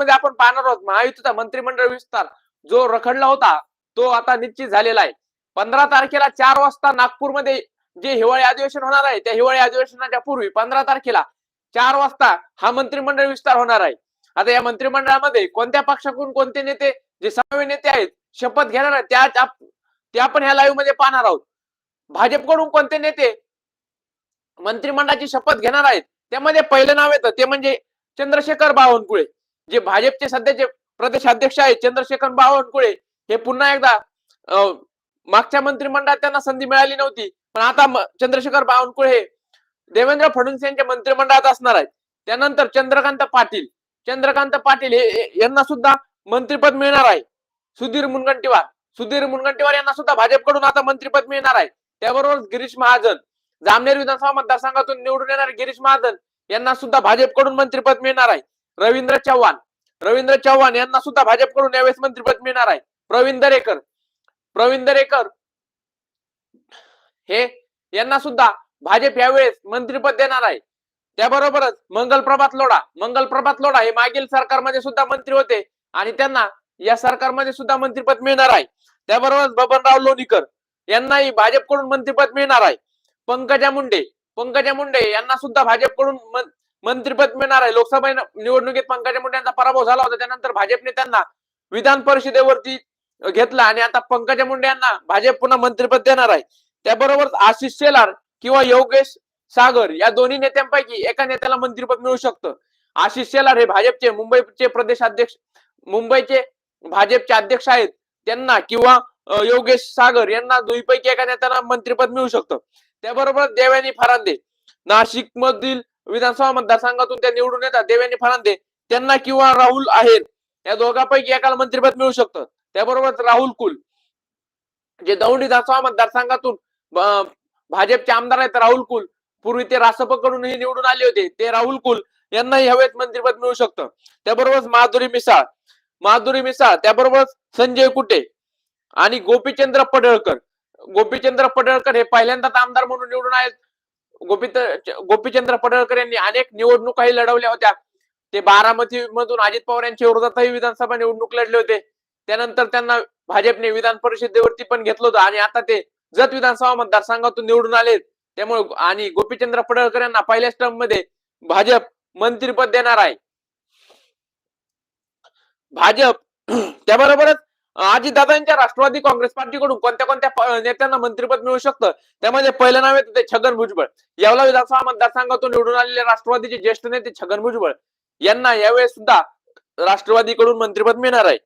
मध्ये आपण पाहणार आहोत महायुतीचा मंत्रिमंडळ विस्तार जो रखडला होता तो आता निश्चित झालेला आहे. पंधरा तारखेला चार वाजता नागपूरमध्ये जे हिवाळी अधिवेशन होणार आहे त्या हिवाळी अधिवेशनाच्या पूर्वी पंधरा तारखेला चार वाजता हा मंत्रिमंडळ विस्तार होणार आहे. आता या मंत्रिमंडळामध्ये कोणत्या पक्षाकडून कोणते नेते जे सहावे नेते आहेत शपथ घेणार आहेत त्या त्या- ते आपण ह्या लाईव्हमध्ये पाहणार आहोत. भाजपकडून कोणते नेते मंत्रिमंडळाची शपथ घेणार आहेत त्यामध्ये पहिलं नाव येतं ते म्हणजे चंद्रशेखर बावनकुळे. जे भाजपचे सध्याचे प्रदेश अध्यक्ष आहेत चंद्रशेखर बावनकुळे हे पुन्हा एकदा मागच्या मंत्रिमंडळात त्यांना संधी मिळाली नव्हती. पण आता चंद्रशेखर बावनकुळे हे देवेंद्र फडणवीस यांच्या मंत्रिमंडळात असणार आहेत. त्यानंतर चंद्रकांत पाटील चंद्रकांत पाटील हे हे- यांना सुद्धा मंत्रिपद मिळणार आहे. सुधीर मुनगंटीवार सुधीर मुनगंटीवार यांना सुद्धा भाजपकडून आता मंत्रिपद मिळणार आहे. त्याबरोबर गिरीश महाजन जामनेर विधानसभा मतदारसंघातून निवडून येणारे गिरीश महाजन यांना सुद्धा भाजपकडून मंत्रिपद मिळणार आहे. रवींद्र चव्हाण. रवींद्र चव्हाण यांना सुद्धा भाजपकडून यावेळेस मंत्रिपद मिळणार आहे. प्रवीण दरेकर. प्रवीण दरेकर हे यांना सुद्धा भाजप यावेळेस मंत्रिपद देणार आहे. त्याबरोबरच मंगल प्रभात लोढा. मंगल प्रभात लोढा हे मागील सरकारमध्ये सुद्धा मंत्री होते आणि त्यांना या सरकारमध्ये सुद्धा मंत्रिपद मिळणार आहे. त्याबरोबरच बबनराव लोणीकर यांनाही भाजपकडून मंत्रिपद मिळणार आहे. पंकजा मुंडे. पंकजा मुंडे यांना सुद्धा भाजपकडून मंत्रिपद मिळणार आहे. लोकसभा निवडणुकीत पंकजा मुंडे यांचा पराभव झाला होता. त्यानंतर भाजपने त्यांना विधान परिषदेवरती घेतला आणि आता पंकजा मुंडे यांना भाजप पुन्हा मंत्रिपद देणार आहे. त्याबरोबर आशिष शेलार किंवा योगेश सागर या दोन्ही नेत्यांपैकी एका नेत्याला मंत्रिपद मिळू शकतं. आशिष शेलार हे भाजपचे मुंबईचे प्रदेश अध्यक्ष मुंबईचे भाजपचे अध्यक्ष आहेत. त्यांना किंवा योगेश सागर यांना दोन्हीपैकी एका नेत्याला मंत्रिपद मिळू शकतं. त्याबरोबर देवयानी फरांदे नाशिक मधील विधानसभा मतदारसंघातून त्या निवडून येतात देवेंद्र फरांदे त्यांना किंवा राहुल आहेर या दोघांपैकी एकाला मंत्रिपद मिळू शकतं. त्याबरोबरच राहुल कुल. जे दौंड विधानसभा मतदारसंघातून भाजपचे आमदार आहेत राहुल कुल. पूर्वी ते रासपकडूनही निवडून आले होते. ते राहुल कुल यांनाही हवेत मंत्रिपद मिळू शकतं. त्याबरोबरच माधुरी मिसाळ. माधुरी मिसाळ त्याबरोबरच संजय कुटे आणि गोपीचंद्र पडळकर. गोपीचंद्र पडळकर हे पहिल्यांदाच आमदार म्हणून निवडून आहेत गोपी गोपीचंद्र पडळकर यांनी अनेक निवडणुकाही लढवल्या होत्या. ते बारामती मधून अजित पवार यांच्या विरोधातही विधानसभा निवडणूक लढले होते. त्यानंतर त्यांना भाजपने विधान परिषदेवरती पण घेतलं होतं. आणि आता ते जत विधानसभा मतदारसंघातून निवडून आले. त्यामुळे आणि गोपीचंद्र पडळकर यांना पहिल्याच टर्ममध्ये भाजप मंत्रीपद देणार आहे. भाजप त्याबरोबरच अजितदादांच्या राष्ट्रवादी काँग्रेस पार्टीकडून कोणत्या कोणत्या नेत्यांना मंत्रिपद मिळू शकतं? त्यामध्ये पहिलं नाव येतं ते छगन भुजबळ. येवला विधानसभा मतदारसंघातून निवडून आलेले राष्ट्रवादीचे ज्येष्ठ नेते छगन भुजबळ. यांना यावेळेस सुद्धा राष्ट्रवादीकडून मंत्रिपद मिळणार आहे.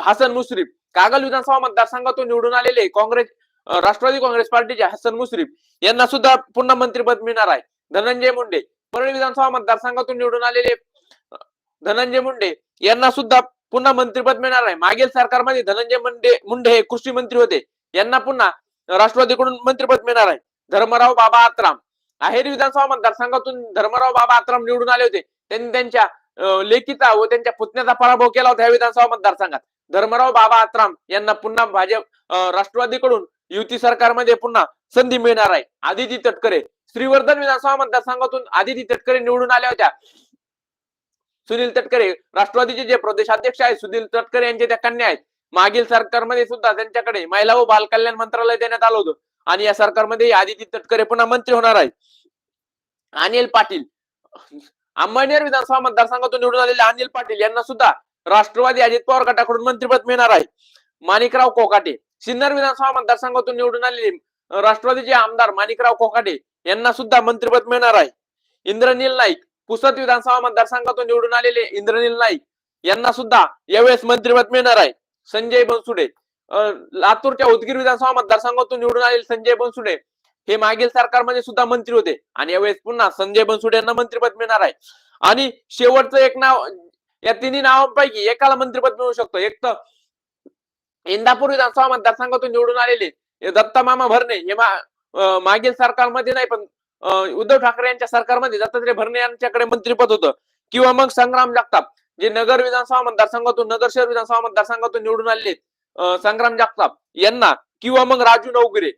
हसन मुश्रीफ. कागल विधानसभा मतदारसंघातून निवडून आलेले काँग्रेस राष्ट्रवादी काँग्रेस पार्टीचे हसन मुश्रीफ यांना सुद्धा पुन्हा मंत्रिपद मिळणार आहे. धनंजय मुंडे. परळी विधानसभा मतदारसंघातून निवडून आलेले धनंजय मुंडे यांना सुद्धा पुन्हा मंत्रिपद मिळणार आहे मागील सरकारमध्ये धनंजय मुंडे मुंडे हे कृषी मंत्री होते. यांना पुन्हा राष्ट्रवादीकडून मंत्रिपद मिळणार आहे. धर्मराव बाबा आत्राम. आहेर विधानसभा मतदारसंघातून धर्मराव बाबा आत्राम निवडून आले होते. त्यांनी त्यांच्या लेखीचा व त्यांच्या पुतण्याचा पराभव केला होता या विधानसभा मतदारसंघात. धर्मराव बाबा आत्राम यांना पुन्हा भाजप राष्ट्रवादीकडून युती सरकारमध्ये पुन्हा संधी मिळणार आहे. आदिती तटकरे. श्रीवर्धन विधानसभा मतदारसंघातून आदिती तटकरे निवडून आल्या होत्या. सुनील तटकरे राष्ट्रवादीचे जे प्रदेशाध्यक्ष आहेत सुनील तटकरे यांचे त्या कन्या आहेत. मागील सरकारमध्ये सुद्धा त्यांच्याकडे महिला व बालकल्याण मंत्रालय देण्यात आलं होतं. आणि या सरकारमध्ये आदिती तटकरे पुन्हा मंत्री होणार आहेत. अनिल पाटील. अंबळनेर विधानसभा मतदारसंघातून निवडून आलेले अनिल पाटील यांना सुद्धा राष्ट्रवादी अजित पवार गटाकडून मंत्रिपद मिळणार आहे. माणिकराव कोकाटे. सिन्नर विधानसभा मतदारसंघातून निवडून आलेले राष्ट्रवादीचे आमदार माणिकराव कोकाटे यांना सुद्धा मंत्रिपद मिळणार आहे. इंद्रनील नाईक. पुसद विधानसभा मतदारसंघातून निवडून आलेले इंद्रनील नाईक यांना सुद्धा यावेळेस मंत्रिपद मिळणार आहे. संजय बनसुडे. लातूरच्या उदगीर विधानसभा मतदारसंघातून निवडून आलेले संजय बनसुडे हे मागील सरकारमध्ये सुद्धा मंत्री होते. आणि यावेळेस पुन्हा संजय बनसुडे यांना मंत्रिपद मिळणार आहे. आणि शेवटचं एक नाव या तिन्ही नावांपैकी एकाला मंत्रिपद मिळू शकतो. एक तर इंदापूर विधानसभा मतदारसंघातून निवडून आलेले दत्ता मामा भरणे हे मागील सरकारमध्ये नाही पण उद्धव ठाकरे यांच्या सरकारमध्ये दत्तात्रय भरणे यांच्याकडे मंत्रीपद होतं. किंवा मग संग्राम जगताप जे नगर विधानसभा मतदारसंघातून नगर शहर विधानसभा मतदारसंघातून निवडून आलेले संग्राम जगताप यांना किंवा मग राजू नवगिरे.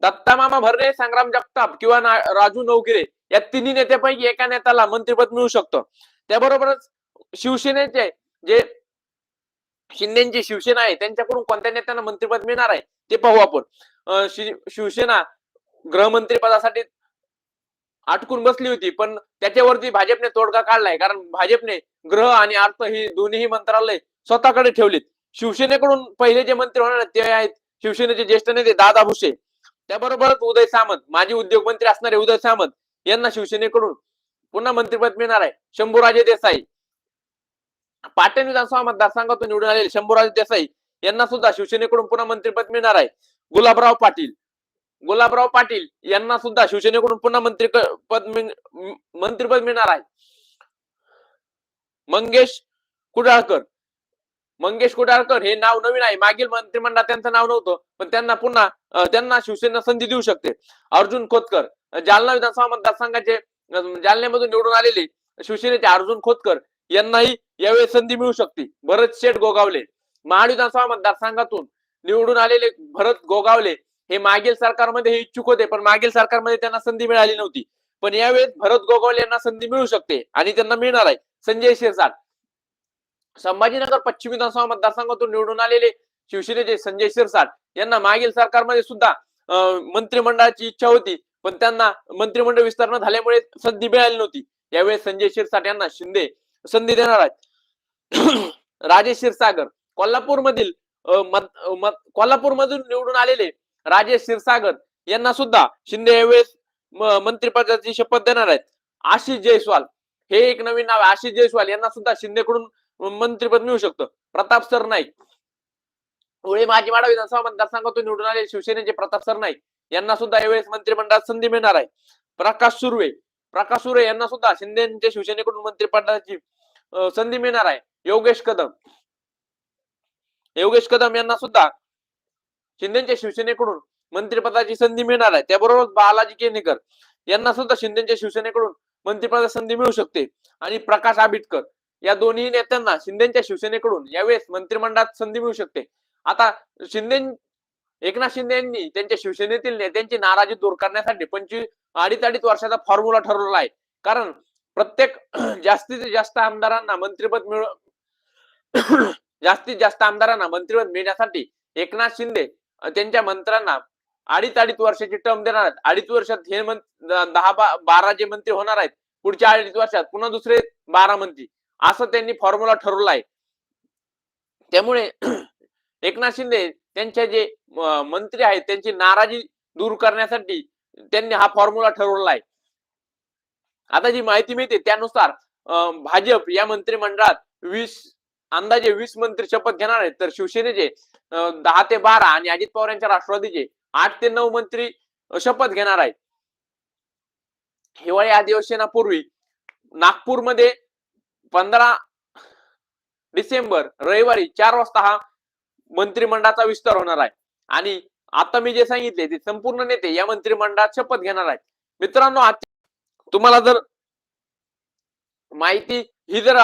दत्ता मामा भरणे संग्राम जगताप किंवा राजू नवगिरे या तिन्ही नेत्यापैकी एका नेत्याला मंत्रिपद मिळू शकतं. त्याबरोबरच शिवसेनेचे जे शिंदेची शिवसेना आहे त्यांच्याकडून कोणत्या नेत्यांना मंत्रिपद मिळणार आहे ते पाहू आपण. अं, शिवसेना गृहमंत्री पदासाठी अटकून बसली होती पण त्याच्यावरती भाजपने तोडगा काढलाय. कारण भाजपने गृह आणि अर्थ ही दोन्ही मंत्रालय स्वतःकडे ठेवलीत. शिवसेनेकडून पहिले जे मंत्री होणार ते आहेत शिवसेनेचे ज्येष्ठ नेते दादा भुसे. त्याबरोबरच उदय सामंत माजी उद्योग मंत्री असणारे उदय सामंत यांना शिवसेनेकडून पुन्हा मंत्रिपद मिळणार आहे. शंभूराजे देसाई. पाटण विधानसभा मतदारसंघातून निवडून आलेले शंभूराजे देसाई यांना सुद्धा शिवसेनेकडून पुन्हा मंत्रिपद मिळणार आहे. गुलाबराव पाटील. गुलाबराव पाटील यांना सुद्धा शिवसेनेकडून पुन्हा मंत्री पद मंत्रीपद मिळणार आहे. मंगेश कुडाळकर. मंगेश कुडाळकर हे नाव नवीन आहे. मागील मंत्रिमंडळात त्यांचं नाव नव्हतं पण त्यांना पुन्हा त्यांना शिवसेना संधी देऊ शकते. अर्जुन खोतकर. जालना विधानसभा मतदारसंघाचे जालन्यामधून निवडून आलेले शिवसेनेचे अर्जुन खोतकर यांनाही यावेळी संधी मिळू शकते. भरत शेठ गोगावले. महाड विधानसभा मतदारसंघातून निवडून आलेले भरत गोगावले हे मागील सरकारमध्ये हे इच्छुक होते पण मागील सरकारमध्ये त्यांना संधी मिळाली नव्हती. पण यावेळेस भरत गोगावले यांना संधी मिळू शकते आणि त्यांना मिळणार आहे. संजय शिरसाट. संभाजीनगर पश्चिम विधानसभा मतदारसंघातून निवडून आलेले शिवसेनेचे संजय शिरसाट यांना मागील सरकारमध्ये सुद्धा मंत्रिमंडळाची इच्छा होती पण त्यांना मंत्रिमंडळ विस्तार न झाल्यामुळे संधी मिळाली नव्हती. यावेळी संजय शिरसाट यांना शिंदे संधी देणार आहेत. राजेश क्षीरसागर. कोल्हापूरमधील कोल्हापूरमधून कोल्हापूर मधून निवडून आलेले राजेश क्षीरसागर यांना सुद्धा शिंदे यावेळेस मंत्रिपदाची शपथ देणार आहेत. आशिष जयस्वाल हे एक नवीन नाव आहे. आशिष जयस्वाल यांना सुद्धा शिंदेकडून मंत्रिपद मिळू शकतं. प्रताप सरनाईक माजी माजीवाडा विधानसभा मतदारसंघातून निवडून आले शिवसेनेचे प्रताप सरनाईक यांना सुद्धा यावेळेस मंत्रिमंडळात संधी मिळणार आहे. प्रकाश सुर्वे प्रकाश सुर्वे यांना सुद्धा शिंदेच्या शिवसेनेकडून मंत्रिपदाची संधी मिळणार आहे. योगेश कदम. योगेश कदम यांना सुद्धा शिंदेच्या शिवसेनेकडून मंत्रिपदाची संधी मिळणार आहे. त्याबरोबर बालाजी केनेकर यांना सुद्धा शिंदेच्या शिवसेनेकडून मंत्रिपदाची संधी मिळू शकते. आणि प्रकाश आंबेडकर या दोन्ही नेत्यांना शिंदेच्या शिवसेनेकडून यावेळेस मंत्रिमंडळात संधी मिळू शकते. आता शिंदे एकनाथ शिंदे यांनी त्यांच्या शिवसेनेतील नेत्यांची नाराजी दूर करण्यासाठी पंचवीस अडीच अडीच वर्षाचा फॉर्म्युला ठरवला आहे. कारण प्रत्येक जास्तीत जास्त आमदारांना मंत्रिपद मिळ जास्तीत जास्त आमदारांना मंत्रिपद मिळण्यासाठी एकनाथ शिंदे त्यांच्या मंत्र्यांना अडीच अडीच वर्षाची टर्म देणार आहेत. अडीच वर्षात हे दहा बारा जे मंत्री होणार आहेत पुढच्या अडीच वर्षात पुन्हा दुसरे बारा मंत्री. असं त्यांनी फॉर्म्युला ठरवला आहे. त्यामुळे एकनाथ शिंदे त्यांचे जे मंत्री आहेत त्यांची नाराजी दूर करण्यासाठी त्यांनी हा फॉर्म्युला ठरवला आहे. आता जी माहिती मिळते त्यानुसार भाजप या मंत्रिमंडळात वीस अंदाजे वीस मंत्री शपथ घेणार आहेत. तर शिवसेनेचे दहा ते बारा आणि अजित पवार यांच्या राष्ट्रवादीचे आठ ते नऊ मंत्री शपथ घेणार आहेत. हिवाळी अधिवेशनापूर्वी नागपूरमध्ये पंधरा डिसेंबर रविवारी चार वाजता हा मंत्रिमंडळाचा विस्तार होणार आहे. आणि आता मी जे सांगितले ते संपूर्ण नेते या मंत्रिमंडळात शपथ घेणार आहेत. मित्रांनो तुम्हाला जर माहिती ही जर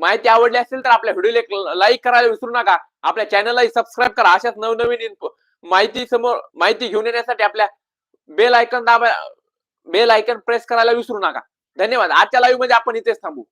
माहिती आवडली असेल तर आपल्या व्हिडिओला एक लाईक करायला विसरू नका. आपल्या चॅनलला सबस्क्राईब करा. अशाच नवनवीन इन्फो- माहिती समोर माहिती घेऊन येण्यासाठी आपल्या बेल आयकन दाबा बेल आयकन प्रेस करायला विसरू नका. धन्यवाद. आजच्या लाईव्हमध्ये आपण इथेच थांबू.